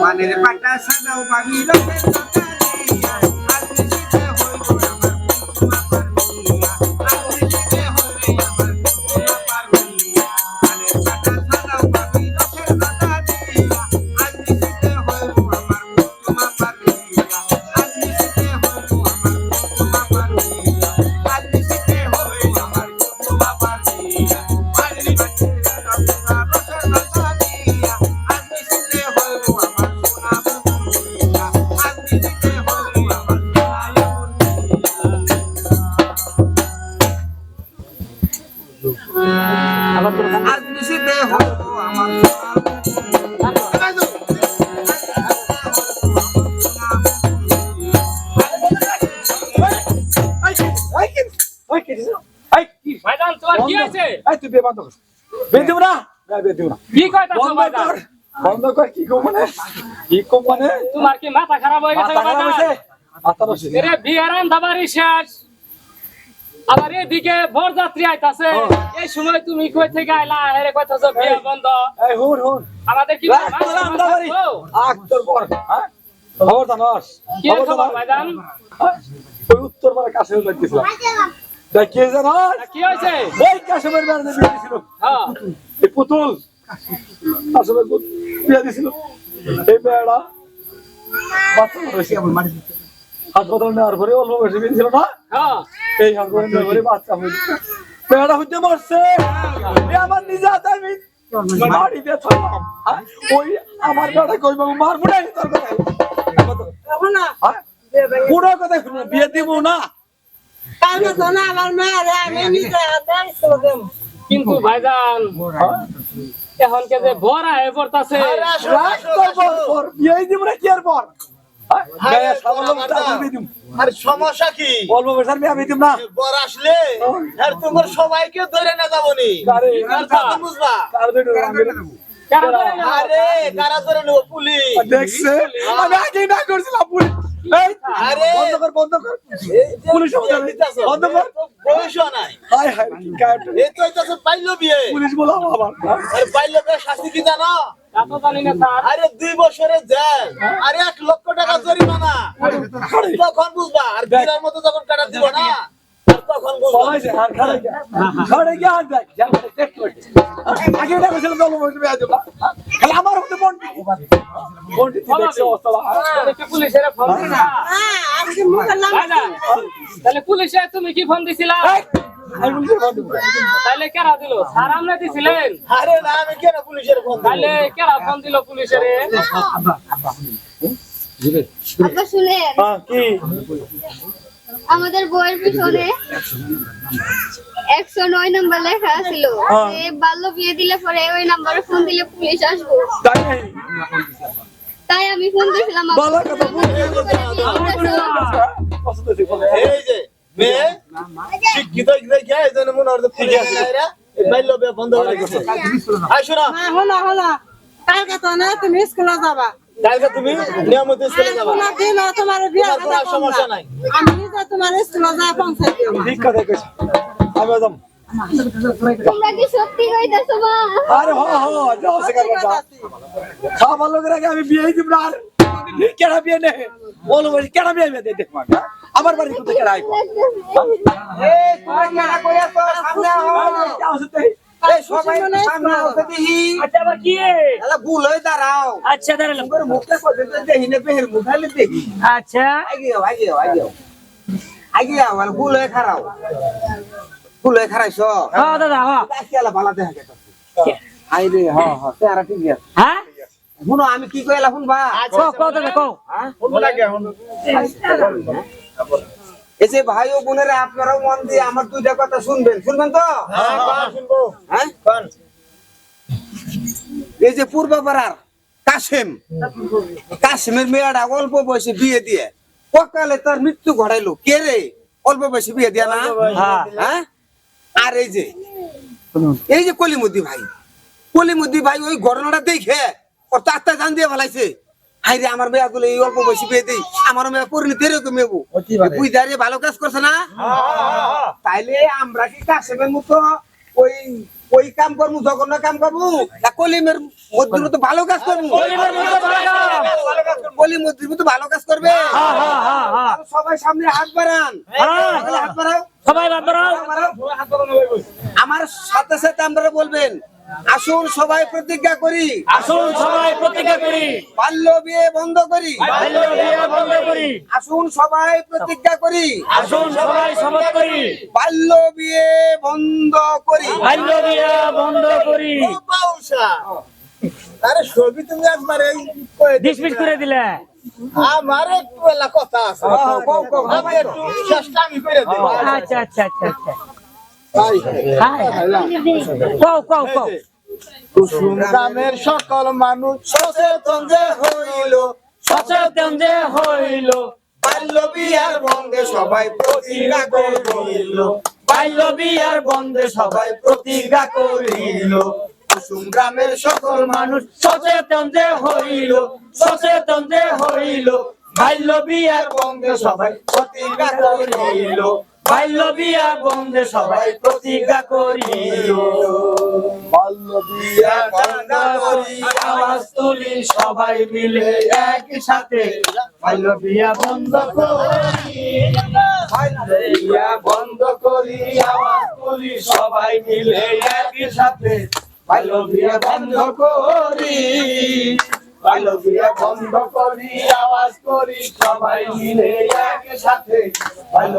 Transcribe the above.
পানের পাটা সাজাও বাড়ি রঙের মানে কি কম মানে তোমার কি মাথা খারাপ হয়ে গেছে মাথা খারাপ হয়েছে। বিয়ারান দাবারি শেষ। আবার এদিকে বরযাত্রী আইতাছে। এই সময় তুমি কই থেকে আইলা? এরে কইতাছ বিয়া বন্ধ। এই হুন হুন আমাদের কি আমরা আগ তোর পর হ্যাঁ? খবর জানাস কি খবর ভাইজান ওই উত্তর পাড়া কাশেমের বাড়ি গেছিলাম তা কে জানাস কি হয়েছে? ওই কাশেমের বাড়িতে বিয়ে দিছিল। হ্যাঁ। এই পুতুল। কাশেমের পুতুল বিয়ে দিছিল। এই বেড়া। বাচ্চা হয়েছে হাসপাতাল নেওয়ার পরে অল্প বয়সে বিয়ে দিছিল না? হ্যাঁ। এই হাসপাতাল নেওয়ার পরে বাচ্চা হয়েছে। বেড়া হইতে মরছে। আমার নিজে হাতে আমি বাড়িতে থাকলাম হ্যাঁ? ওই আমার বেড়া কই বাবু? মারবো না তোর কথা হ্যাঁ? কোনো কথা শুনে না, বিয়ে দিব না। কিন্তু ভাইজান? এখন কে যে পর, পর, বিয়েই দিব না কি আর পর হ্যাঁ? গায়ে সাবান টাকা দিয়ে দিব। আর সমস্যা কি? অল্প বয়সের আমি দিব না। বর আসলে আর তোমার সবাইকে ধরে না যাবনি। কারে বুঝবা? কার দুটো আমি দেব। কেন ধরে না? আরে কারা ধরে নেব? পুলিশ। দেখছে? আমি আগেই না করছিলাম পুলিশ। আরে। বন্ধ বন্ধ কর। পুলিশ বিয়ে বন্ধ বন্ধ কর। বয়সও নাই। হাই হাই কি কাট এই তো হইতাছে বিয়ে পুলিশ বলো আবার। বিয়ে শাস্তি কি জানো? আরে দুই বছরের জেল। আর এক লক্ষ টাকা জরিমানা। তখন বুঝবা আর বিয়ের মতো যখন কাটা দিব না তখন বুঝবা। দেখ না দল খালি আমার বন্টি বন্টি দেখছে অবস্থা? পুলিশের ফোন দিলা। তাহলে পুলিশে তুমি কি ফোন দিছিলা? তাহলে কেরা দিল? স্যার দিছিলেন? আরে না আমি কেন পুলিশের ফোন তাহলে কেরা ফোন দিল পুলিশের? আব্বা শুনেন। হ্যাঁ কি? আমাদের বইয়ের পিছনে একশো নয় নাম্বার লেখা ছিল। হ্যাঁ। যে বাল্য বিয়ে দিলে পরে ওই নাম্বারে ফোন দিলে পুলিশ আসব। তাই আমি ফোন দিয়েছিলাম। বলে এই যে মেয়ে শিক্ষিত দেখে এই জন্য মনে হয় ঠিক আছে। এই বাল্য বিয়ে বন্ধ হয়ে গেছে আই শোনা। হলো হলো। কালকে তো না তুমি স্কুলে যাবা। কালকে তুমি নিয়মিত স্কুলে যাবা। তোমার দিন তোমার বিয়ে কোনো সমস্যা নাই। আমি নিজে তোমার স্কুলে যাই পৌঁছাই দিও ঠিক কথা কইছ। আমি একদম তোমরা কি সত্যি কইতাছো মা? আরে হ হ যাও সেখানে যা খাবার লোকের আগে আমি বিয়ে দিব না আর কেডা বিয়ে নে বলো বলি কেডা বিয়ে দে দেখ মা আমার বাড়ি কোথায় কেডা আইবো? আচ্ছা হয়ে আচ্ছা দাঁড়ালাম আচ্ছা। আগে যাও মানে ভুল হয়ে খারাও। ভুল হয়ে খারাইছ? হ্যাঁ দাদা হ্যাঁ দেখা গেছে। আই রে হ হ ঠিক আছে। হ্যাঁ? শুনো আমি কি কইলা শুনবা? কও কও। দাদা কও এই যে ভাই ও বোনেরা আপনারাও মন দিয়ে আমার দুইটা কথা শুনবেন। শুনবেন তো? হ্যাঁ এই যে পূর্বপাড়ার কাশেম। কাশেমের মেয়েটা অল্প বয়সে বিয়ে দিয়ে সকালে তার মৃত্যু ঘটাইলো। কে রে? অল্প বয়সে বিয়ে দিয়া না? হ্যাঁ। আর এই যে এই যে কলিমুদ্দি ভাই কলিমুদ্দি ভাই ওই ঘটনাটা দেখে ওর তাত্তা জান দিয়ে ফেলাইছে। হাই রে আমার মেয়া গুলো এই অল্প বয়সে বিয়ে দেই আমার মেয়া পরিণতি এরকম মেবু বুঝ দাঁড়িয়ে ভালো কাজ করছে না? তাইলে আমরা কি কাশেমের মতো ওই ওই কাম করব জঘন্য কাম করব? না কলিমের মধ্যে তো ভালো কাজ করব? কলিমের মধ্যে ভালো কাজ। কলির মধ্যে তো ভালো কাজ করবে? সবাই সামনে হাত বাড়ান। হাত বাড়াও। সবাই বাদ বাড়াও। আমার সাথে সাথে আপনারা বলবেন আসুন সবাই প্রতিজ্ঞা করি। আসুন সবাই প্রতিজ্ঞা করি। বাল্য বিয়ে বন্ধ করি। বাল্য বিয়ে বন্ধ করি। আসুন সবাই প্রতিজ্ঞা করি। আসুন সবাই শপথ করি। বাল্য বিয়ে বন্ধ করি। বাল্য বিয়ে বন্ধ করি। আরে ছবি তুমি একবার এই ডিসমিস করে দিলে। আমার একটু কথা আছে। কও, কও, কও। আমি একটু চেষ্টা আমি করে দেব। আচ্ছা আচ্ছা আচ্ছা আচ্ছা। কও কও কও। কুসুম গ্রামের সকল মানুষ সচেতন যে হইল সচেতন যে হইল। বাল্য বিয়ার বন্ধে সবাই প্রতিজ্ঞা করিল। বাল্য বিয়ার বন্ধে সবাই প্রতিজ্ঞা করিল। কুসুম গ্রামের সকল মানুষ সচেতন যে হইল সচেতন যে হইল। বাল্য বিয়ার বন্ধে সবাই প্রতিজ্ঞা করিল। বাল্য বিয়া বন্ধে সবাই প্রতিজ্ঞা করিল। বাল্য বিয়া বন্ধ করি আওয়াজ তুলি সবাই মিলে একই সাথে বাল্য বিয়া বন্ধ করি বিয়া বন্ধ করি আওয়াজ তুলি সবাই মিলে একই সাথে বাল্য বিয়া বন্ধ করি বাল্য বিয়া বন্ধ করি আওয়াজ করি সবাই মিলে একই সাথে বাল্য